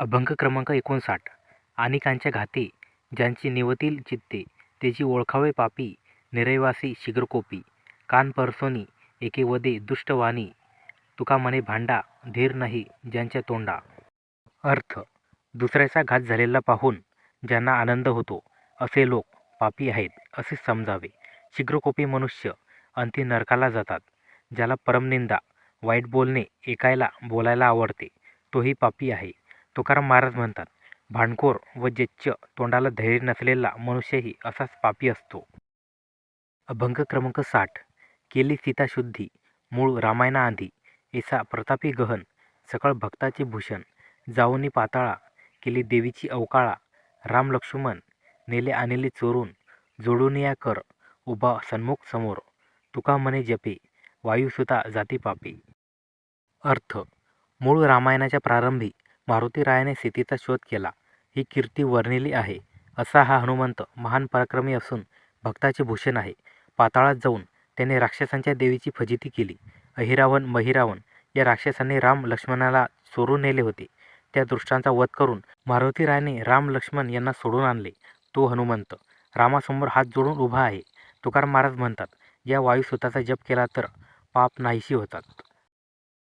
अभंग क्रमांक एकोणसाठ. अनेकांच्या घाते ज्यांची निवतील चित्ते तेची ओळखावे पापी निरैवासी शीघ्रकोपी कान परसोनी एके वदे दुष्टवाणी तुका मने भांडा धीर नाही ज्यांच्या तोंडा. अर्थ दुसऱ्याचा घात झालेला पाहून ज्यांना आनंद होतो असे लोक पापी आहेत असे समजावे. शीघ्रकोपी मनुष्य अंती नरकाला जातात ज्याला परमनिंदा वाईट बोलणे ऐकायला बोलायला आवडते तोही पापी आहे. तुकाराम महाराज म्हणतात भांडखोर व जेच्छ तोंडाला धैर्य नसलेला मनुष्यही असाच पापी असतो. अभंग क्रमांक साठ. केली सीता शुद्धी मूळ रामायणाआधी ऐसा प्रतापी गहन सकळ भक्ताचे भूषण जाऊनी पाताळा केली देवीची अवकाळा राम लक्ष्मण नेले आणले चोरून जोडून या कर उभा सन्मुख समोर तुका म्हणे जपे वायुसुता जाती पापी. अर्थ. मूळ रामायणाच्या प्रारंभी मारुतीरायाने सीतेचा शोध केला. ही कीर्ती वर्णिली आहे. असा हा हनुमंत महान पराक्रमी असून भक्ताचे भूषण आहे. पाताळात जाऊन त्याने राक्षसांच्या देवीची फजिती केली. अहिरावण महिरावण या राक्षसांनी राम लक्ष्मणाला चोरून नेले होते. त्या दृष्टांचा वध करून मारुतीरायाने राम लक्ष्मण यांना सोडून आणले. तो हनुमंत रामासमोर हात जोडून उभा आहे. तुकाराम महाराज म्हणतात या वायुसुताचा जप केला तर पाप नाहीशी होतात.